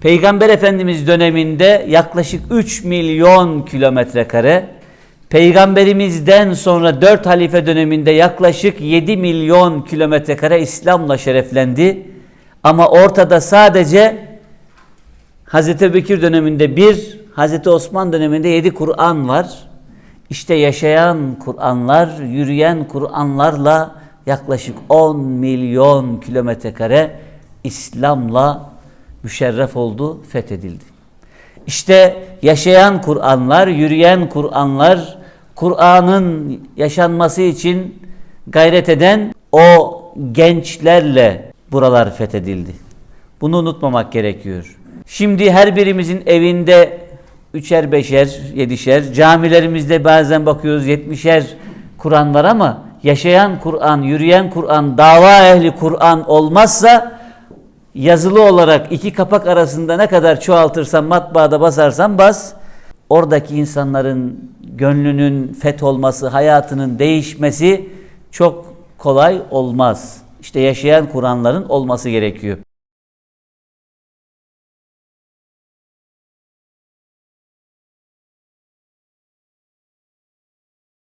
Peygamber Efendimiz döneminde yaklaşık 3 milyon kilometre kare, Peygamberimizden sonra 4 halife döneminde yaklaşık 7 milyon kilometre kare İslam'la şereflendi. Ama ortada sadece Hazreti Bekir döneminde bir, Hazreti Osman döneminde yedi Kur'an var. İşte yaşayan Kur'anlar, yürüyen Kur'anlarla yaklaşık 10 milyon kilometre kare İslam'la müşerref oldu, fethedildi. İşte yaşayan Kur'anlar, yürüyen Kur'anlar, Kur'an'ın yaşanması için gayret eden o gençlerle buralar fethedildi. Bunu unutmamak gerekiyor. Şimdi her birimizin evinde üçer, beşer, yedişer, camilerimizde bazen bakıyoruz yetmişer Kur'an var ama yaşayan Kur'an, yürüyen Kur'an, dava ehli Kur'an olmazsa yazılı olarak iki kapak arasında ne kadar çoğaltırsan matbaada basarsan bas oradaki insanların gönlünün feth olması, hayatının değişmesi çok kolay olmaz. İşte yaşayan Kur'anların olması gerekiyor.